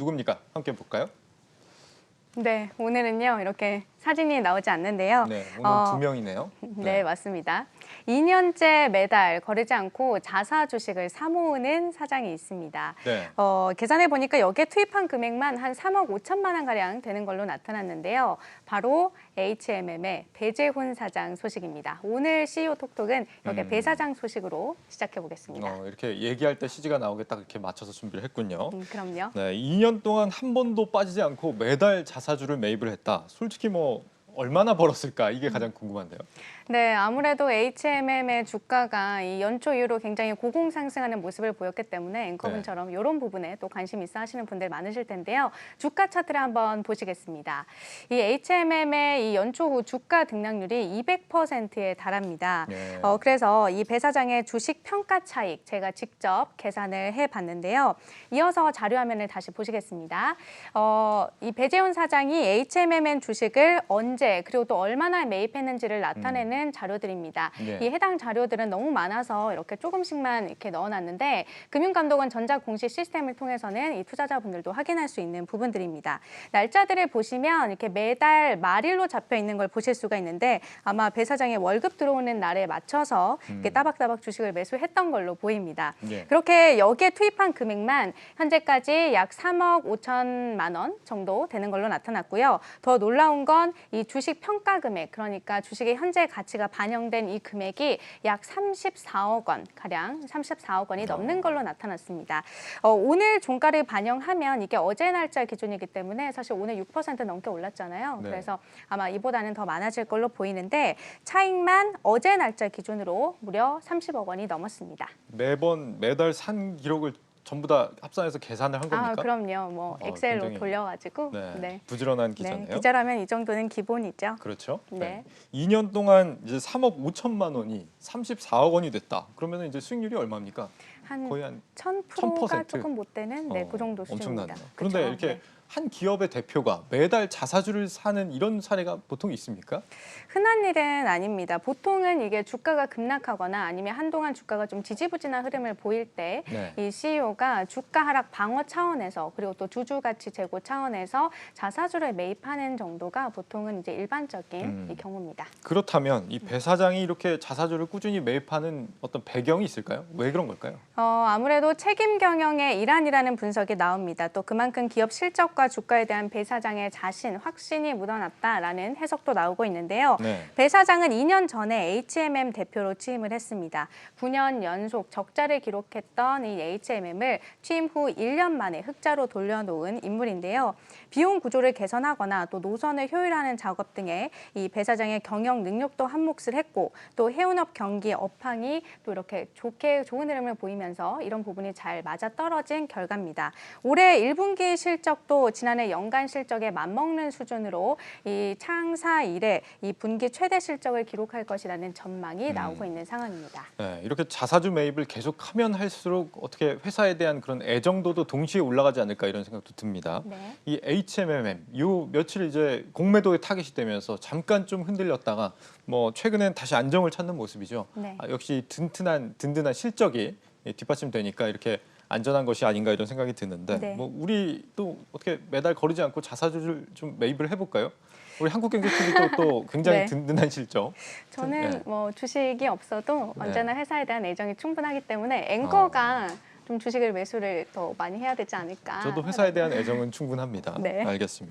누굽니까? 함께 볼까요? 네, 오늘은요 이렇게 사진이 나오지 않는데요. 네, 오늘 어, 두 명이네요. 네, 맞습니다. 2년째 매달 거르지 않고 자사 주식을 사모으는 사장이 있습니다. 네. 어, 계산해 보니까 여기에 투입한 금액만 한 3억 5천만 원 가량 되는 걸로 나타났는데요. 바로 HMM의 배재훈 사장 소식입니다. 오늘 CEO 톡톡은 여기 음. 배 사장 소식으로 시작해 보겠습니다. 어, 이렇게 얘기할 때 CG가 나오겠다 이렇게 맞춰서 준비를 했군요. 음, 그럼요. 네, 2년 동안 한 번도 빠지지 않고 매달 자사주를 매입을 했다. 솔직히 뭐 얼마나 벌었을까 이게 가장 궁금한데요. 네, 아무래도 H&M의 주가가 이 연초 이후로 굉장히 고공 상승하는 모습을 보였기 때문에 앵커분처럼 이런 부분에 또 관심 있어 하시는 분들 많으실 텐데요. 주가 차트를 한번 보시겠습니다. 이 H&M의 이 연초 후 주가 등락률이 200%에 달합니다. 네. 어, 그래서 이 배 사장의 주식 평가 차익 제가 직접 계산을 해봤는데요. 이어서 자료 화면을 다시 보시겠습니다. 어, 이 배재훈 사장이 H&M 주식을 언제 그리고 또 얼마나 매입했는지를 나타내는 자료들입니다. 네. 이 해당 자료들은 너무 많아서 이렇게 조금씩만 이렇게 넣어놨는데 금융감독원 전자공시 시스템을 통해서는 이 투자자분들도 확인할 수 있는 부분들입니다. 날짜들을 보시면 이렇게 매달 말일로 잡혀 있는 걸 보실 수가 있는데 아마 배 사장의 월급 들어오는 날에 맞춰서 이렇게 따박따박 주식을 매수했던 걸로 보입니다. 네. 그렇게 여기에 투입한 금액만 현재까지 약 3억 5천만 원 정도 되는 걸로 나타났고요. 더 놀라운 건 이 주식 평가 금액, 그러니까 주식의 현재 가치 가 반영된 이 금액이 약 34억 원 가량 34억 원이 넘는 걸로 나타났습니다. 어, 오늘 종가를 반영하면 이게 어제 날짜 기준이기 때문에 사실 오늘 6% 넘게 올랐잖아요. 네. 그래서 아마 이보다는 더 많아질 걸로 보이는데 차익만 어제 날짜 기준으로 무려 30억 원이 넘었습니다. 매번 매달 산 기록을 전부 다 합산해서 계산을 한 겁니까? 아, 그럼요. 뭐 어, 엑셀로 굉장히- 돌려가지고 네. 네. 부지런한 네, 기자네요. 기자라면 이 정도는 기본이죠. 그렇죠. 네. 2년 동안 이제 3억 5천만 원이 34억 원이 됐다. 그러면 이제 수익률이 얼마입니까? 한 거의 한 1000%가 1000%? 조금 못 되는 네, 어, 그 정도 수준입니다. 엄청나네요. 그런데 그쵸? 이렇게 네. 한 기업의 대표가 매달 자사주를 사는 이런 사례가 보통 있습니까? 흔한 일은 아닙니다. 보통은 이게 주가가 급락하거나 아니면 한동안 주가가 좀 지지부진한 흐름을 보일 때 네. 이 CEO가 주가 하락 방어 차원에서 그리고 또 주주 가치 제고 차원에서 자사주를 매입하는 정도가 보통은 이제 일반적인 음. 이 경우입니다. 그렇다면 이 배 사장이 이렇게 자사주를 꾸준히 매입하는 어떤 배경이 있을까요? 왜 그런 걸까요? 어, 아무래도 책임 경영의 일환이라는 분석이 나옵니다. 또 그만큼 기업 실적과 주가에 대한 배 사장의 자신, 확신이 묻어났다라는 해석도 나오고 있는데요. 네. 배 사장은 2년 전에 H&M 대표로 취임을 했습니다. 9년 연속 적자를 기록했던 이 H&M을 취임 후 1년 만에 흑자로 돌려놓은 인물인데요. 비용 구조를 개선하거나 또 노선을 효율화하는 작업 등에 이배 사장의 경영 능력도 한몫을 했고 또 해운업 경기 업황이 또 이렇게 좋게 좋은 흐름을 보이면서 이런 부분이 잘 맞아 떨어진 결과입니다. 올해 1분기 실적도 지난해 연간 실적에 맞먹는 수준으로 이 창사 이래 이 분기 최대 실적을 기록할 것이라는 전망이 나오고 있는 상황입니다. 네, 이렇게 자사주 매입을 계속하면 할수록 어떻게 회사에 대한 그런 애정도도 동시에 올라가지 않을까 이런 생각도 듭니다. 네. 이 HMMM 요 며칠 이제 공매도에 타깃이 되면서 잠깐 좀 흔들렸다가 뭐 최근엔 다시 안정을 찾는 모습이죠. 네. 아, 역시 든든한 든든한 실적이 뒷받침되니까 이렇게 안전한 것이 아닌가 이런 생각이 드는데 네. 뭐 우리 또 어떻게 매달 거르지 않고 자사주를 좀 매입을 해볼까요? 우리 한국 경제TV도 또 굉장히 네. 든든한 실적. 저는 네. 뭐 주식이 없어도 네. 언제나 회사에 대한 애정이 충분하기 때문에 앵커가 좀 주식을 매수를 더 많이 해야 되지 않을까. 저도 회사에 대한 애정은 충분합니다. 네. 알겠습니다.